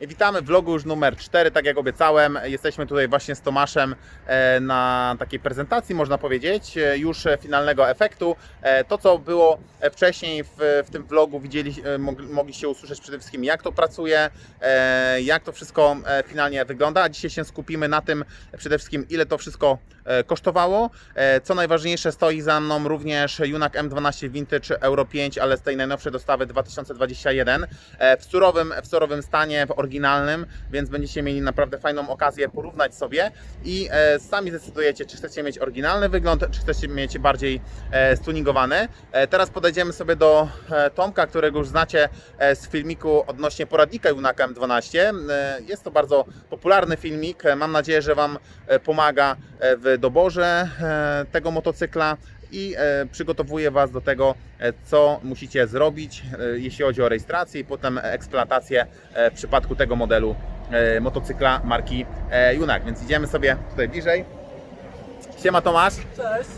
Witamy w vlogu już numer 4, tak jak obiecałem. Jesteśmy tutaj właśnie z Tomaszem e, na takiej prezentacji, można powiedzieć, e, już finalnego efektu. E, To, co było wcześniej w, w tym vlogu, widzieli, mogli- mogliście usłyszeć przede wszystkim, jak to pracuje, jak to wszystko finalnie wygląda. A dzisiaj się skupimy na tym przede wszystkim, ile to wszystko kosztowało. Co najważniejsze, stoi za mną również Junak M12 Vintage Euro 5, ale z tej najnowszej dostawy 2021 e, w surowym, w surowym stanie, w oryginalnym, więc będziecie mieli naprawdę fajną okazję porównać sobie i e, sami zdecydujecie, czy chcecie mieć oryginalny wygląd, czy chcecie mieć bardziej e, stuningowany. E, teraz podejdziemy sobie do e, Tomka, którego już znacie e, z filmiku odnośnie poradnika Junaka M12. E, jest to bardzo popularny filmik. E, Mam nadzieję, że Wam e, pomaga e, w doborze e, tego motocykla i e, przygotowuje Was do tego, e, co musicie zrobić, e, jeśli chodzi o rejestrację i potem eksploatację w przypadku tego modelu motocykla marki Junak. Więc idziemy sobie tutaj bliżej. Siema Tomasz. Cześć.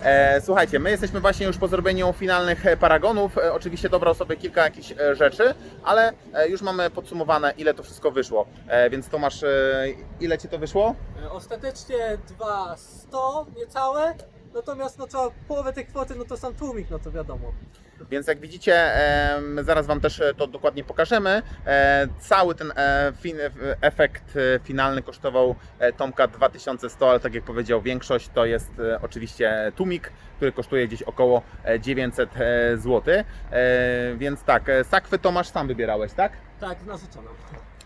Słuchajcie, my jesteśmy właśnie już po zrobieniu finalnych paragonów. Oczywiście dobrał sobie kilka jakichś rzeczy, ale już mamy podsumowane, ile to wszystko wyszło. Więc Tomasz, ile Ci to wyszło? Ostatecznie 200 niecałe, natomiast no co połowę tej kwoty no to sam tłumik, no to wiadomo. Więc jak widzicie, zaraz Wam też e, to dokładnie pokażemy. E, Cały ten e, fin, efekt e, finalny kosztował e, Tomka 2100, ale tak jak powiedział, większość to jest e, oczywiście tumik, który kosztuje gdzieś około e, 900 zł. Więc tak, e, sakwy Tomasz sam wybierałeś, tak? Tak, narzeczoną.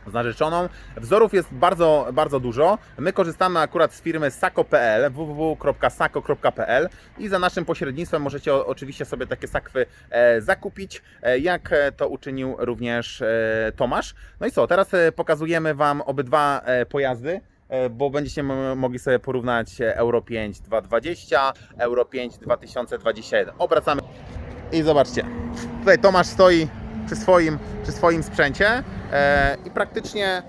Z narzeczoną. Wzorów jest bardzo, bardzo dużo. My korzystamy akurat z firmy sako.pl, www.sako.pl i za naszym pośrednictwem możecie oczywiście sobie takie sakwy e, zakupić, e, jak e, to uczynił również Tomasz. No i co, teraz pokazujemy Wam obydwa pojazdy. Bo będziecie mogli sobie porównać Euro 5 2020, Euro 5 2021. Obracamy i zobaczcie, tutaj Tomasz stoi przy swoim, przy swoim sprzęcie e, i praktycznie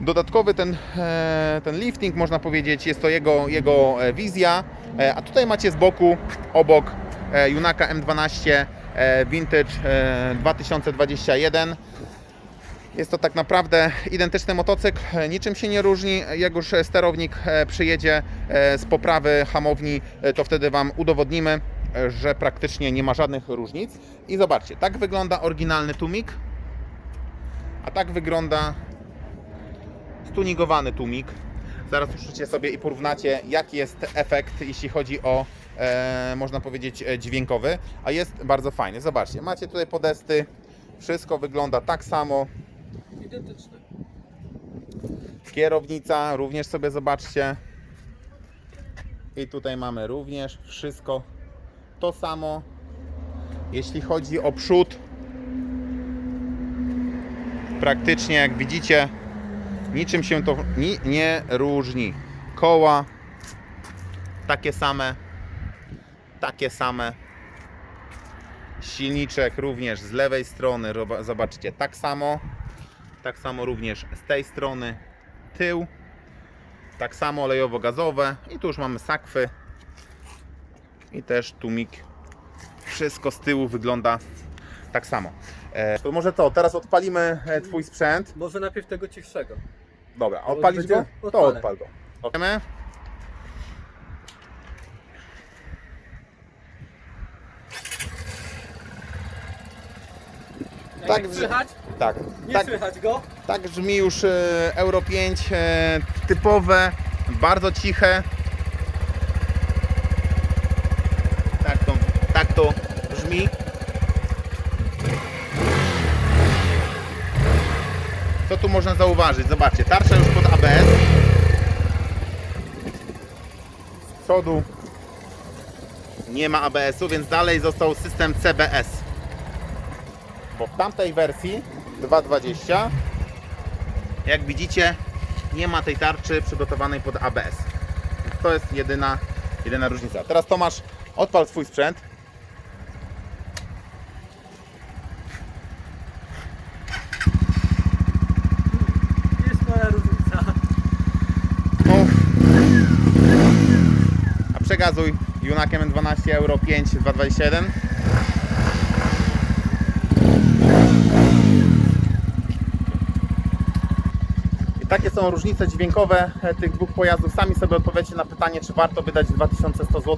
dodatkowy ten, e, ten lifting, można powiedzieć, jest to jego, jego e, wizja. A tutaj macie z boku, obok Junaka M12 e, Vintage e, 2021. Jest to tak naprawdę identyczny motocykl, niczym się nie różni. Jak już sterownik przyjedzie z poprawy hamowni, to wtedy Wam udowodnimy, że praktycznie nie ma żadnych różnic. I zobaczcie, tak wygląda oryginalny tumik, a tak wygląda stuningowany tumik. Zaraz usłyszycie sobie i porównacie, jaki jest efekt, jeśli chodzi o, e, można powiedzieć, e, dźwiękowy, a jest bardzo fajny. Zobaczcie, macie tutaj podesty, wszystko wygląda tak samo. Identyczne. Kierownica również sobie zobaczcie. I tutaj mamy również wszystko to samo. Jeśli chodzi o przód, praktycznie jak widzicie, niczym się to ni, nie różni. Koła takie same, takie same. Silniczek również z lewej strony, zobaczcie, tak samo. Tak samo również z tej strony tył. Tak samo olejowo-gazowe. I tu już mamy sakwy. I też tumik. Wszystko z tyłu wygląda tak samo. E, to może to, teraz odpalimy e, Twój sprzęt. Może najpierw tego cichszego. Dobra, odpalić go? To odpal go. Odpalimy. Jak Tak, tak, że- słychać? Tak, Nie tak, słychać go? tak brzmi już e, Euro 5 e, typowe, bardzo ciche. Tak to, tak to Co tu można zauważyć? Zobaczcie, tarcza już pod ABS. Z przodu nie ma ABS-u, więc dalej został system CBS. Bo w tamtej wersji 2.20 jak widzicie nie ma tej tarczy przygotowanej pod ABS. To jest jedyna, jedyna różnica. Teraz Tomasz, odpal swój sprzęt. Jest moja różnica. Mów. A przegazuj Junakiem 12 Euro 5 221. Takie są różnice dźwiękowe e, tych dwóch pojazdów. Sami sobie odpowiecie na pytanie, czy warto wydać 2100 zł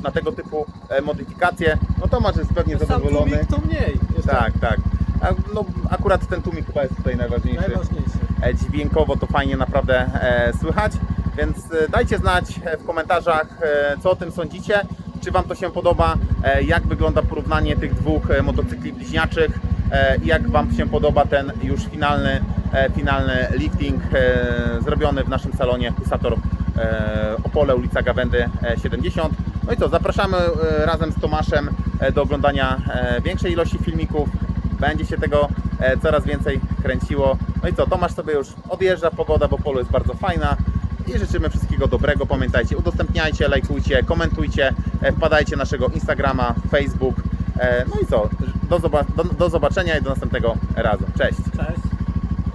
na tego typu e, modyfikacje. No Tomasz jest pewnie Sam zadowolony. tłumik to mniej. Jeszcze Tak, tak. A, no, akurat ten tłumik chyba jest tutaj najważniejszy. Najważniejsze. E, Dźwiękowo to fajnie naprawdę e, słychać, więc e, dajcie znać e, w komentarzach, e, co o tym sądzicie. Czy Wam to się podoba? Jak wygląda porównanie tych dwóch motocykli bliźniaczych? I jak Wam się podoba ten już finalny, finalny lifting zrobiony w naszym salonie Husator e, Opole, ulica Gawędy e, 70. No i co, zapraszamy razem z Tomaszem do oglądania większej ilości filmików. Będzie się tego coraz więcej kręciło. No i co, Tomasz sobie już odjeżdża, pogoda w Opolu jest bardzo fajna. I życzymy wszystkiego dobrego. Pamiętajcie, udostępniajcie, lajkujcie, komentujcie, e, wpadajcie na naszego Instagrama, Facebook. E, No i co, do, do, do zobaczenia i do następnego razu. Cześć! Cześć.